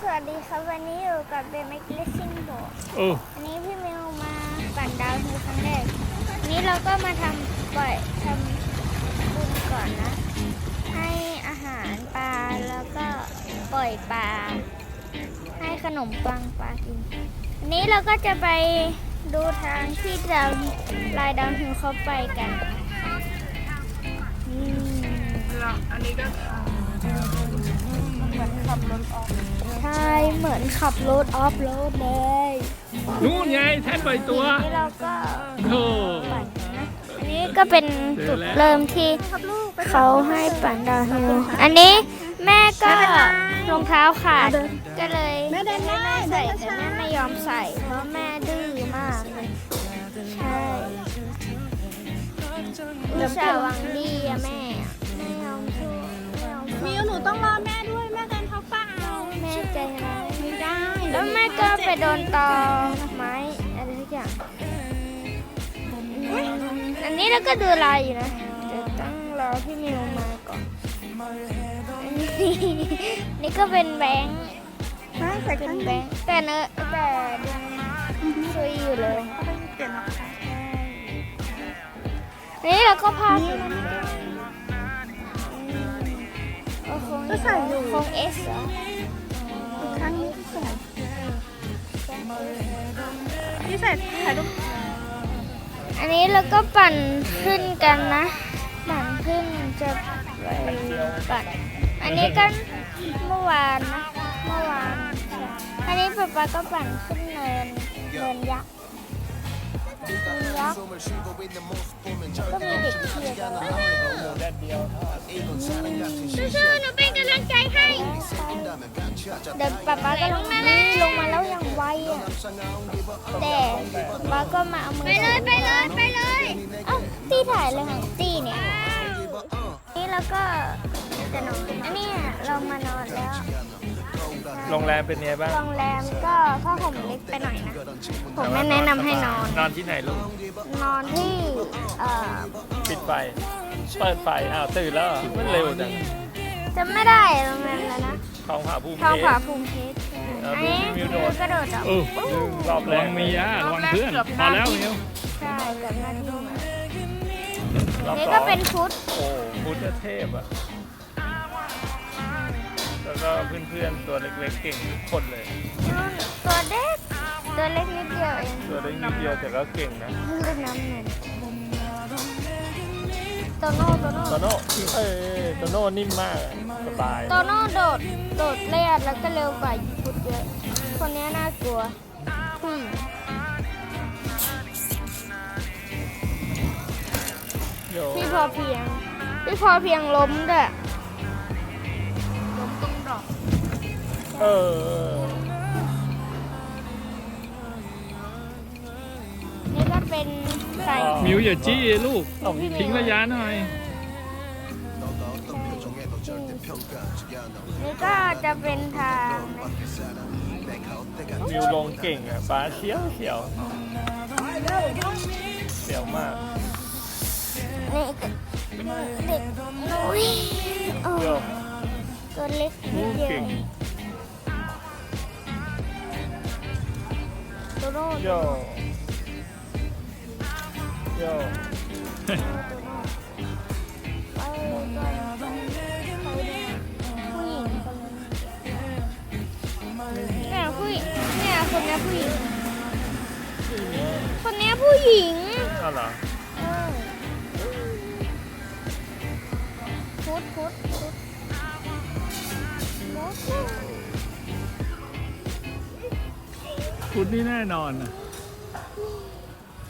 สวัสดีครับวันนี้อยู่กับเบมิกเลสซิ่งโบโอ้วันนี้พี่มิวมาปั่นดาวฮิลครั้งแรกวันนี้เราก็มาทำปล่อยทำบุญก่อนนะ ให้อาหารปลาแล้วก็ปล่อยปลาให้ขนมปังปลากินวันนี้เราก็จะไปดูทางที่ดาวลายดาวฮิลเขาไปกันอืมอันนี้ก็เหมือน ขับรถออกใช่เหมือนขับรถออฟโรดเลยนู่นไงแท่นปล่อยตัวทีนี้เราก็โอ้ปั่นนะอันนี้ก็เป็นจุดเริ่มที่เขาให้ปั่นดาวฮิลอันนี้แม่ก็รองเท้าขาดก็เลยแม่เดินได้ให้แม่ใส่แต่แม่ไม่ยอมใส่เพราะแม่ดื้อมากเลยใช่อุตส่าห์หวังดีอะแม่อะไม่ โดนตอไม้อะไรทุกอย่าง อันนี้เราก็ดูลายอยู่นะเดี๋ยวต้องรอพี่มิวมาก่อนอันนี้นี่ก็เป็นแบงค์ใช่ใส่เป็ข้านงแบในงค์แต่เนอะแต่ยังซุยอยู่เลยเขาไปเปลี่ยนรองเท้าอันนี้เราก็พาไปโอ้คงคงเอสเหรอ นี่ใส่ถ่ายรูปอันนี้เราก็ปั่นขึ้นกันนะ ปั่นขึ้นจะไปปั่น อันนี้ก็เมื่อวานนะ เมื่อวานใช่อันนี้ป๊าป๊าก็ปั่นขึ้นเนิน เนินยักษ์เนินยักษ์ก็มีเด็กเชียร์กันสู้ๆหนูเป็นกำลังใจให้ เดินป๊าป๊าก็ลงมาแล้วลงมา แล้วยังไวอะแต่ป๊าก็มาเอามือไปเลยไปเลยไปเลยเอ้าตีถ่ายเลยค่ะตีเนี่ยนี่แล้วก็จะนอนอันนี้เรามานอนแล้วโรงแรมเป็นไงบ้าง โรงแรมก็ผ้าห่มเล็กไปหน่อยนะ ผมไม่แนะนำให้นอน นอนที่ไหนลูก นอนที่เอ่อปิดไฟ เปิดไฟ อ้าวตื่นแล้วเหรอมันเร็วจังจะไม่ได้โรงแรมแล้วนะ ทองผาภูมิทองเพผาชรภูมิเพชรเอออันนี้มิมิววโดดกระโดดอะเออรอบแรกมีย่าระวังเพื่อนพอแล้วมิวใช่กับหน้าที่มารอบนี่สอก็งเป็นฟุตโอ้พุทธเทพอะแล้วก็เพื่อนๆตัวเล็กๆเก่งทุกคนเลยนู่นตัวเด็กตัวเล็กนิดเดียวเองตัวเล็กนิดเดียวแต่ก็เก่งนะลูกน้ำหนึ่ง โตโน่โตโน่โตโน่เอ้ยโตโน่นิ่มมากอะสบายโตโน่โดดโดดเลียดแล้วก็เร็วกว่าฟุตเยอะ คนนี้น่ากลัวผู้หญิงโยพี่พอเพียง พี่พอเพียงล้มด้วยล้มตรงดอกเออนี่ก็เป็นสาย มิวอย่าจี้ลูก ทิ้งระยะหน่อย นี่ก็จะเป็นทางนะมิวลงเก่งอะฟ้าเขียวเขียวเขียวมากนี่ก็เด็กนุ้ยโอ้โยตัวเล็กนิลูดกเดียวเก่งโตโน่โยโยไปก่อนไปเนี่ยผู้หญิงคนนั้นเนี่ยผู้หญิงเนี่ยคนนี้ผู้หญิง คนนี้ผู้หญิงเอาเหรอเออพุทธพุทธพุทธพุทธคุณนี่แน่นอนนะ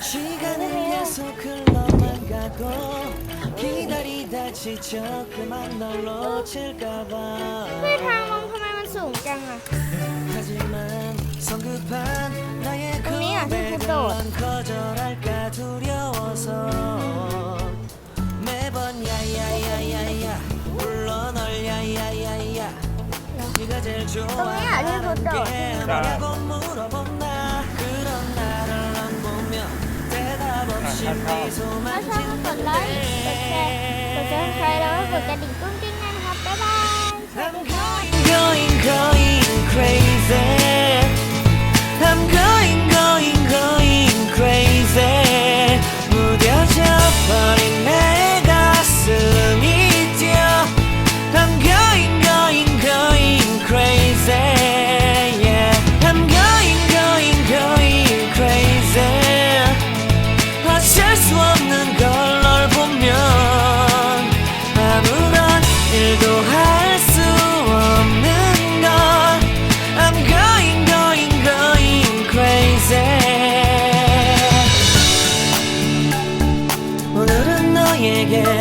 시간은 계속 흘러만 가고 기다리다 지쳐 그만 널 놓칠까봐 เฮ้ยทางลงทำไมมันสูงจังอ่ะ 하지만 성급한 나의 언니야, 고백은 좀 무서워. 넌 거절할까 두려워서 매번 야야야야야 형이 안 읽었다. 자, 화상은 건너 이렇게 도전 사이로 보자 링꿈 빛나는 것. 바이바이. again.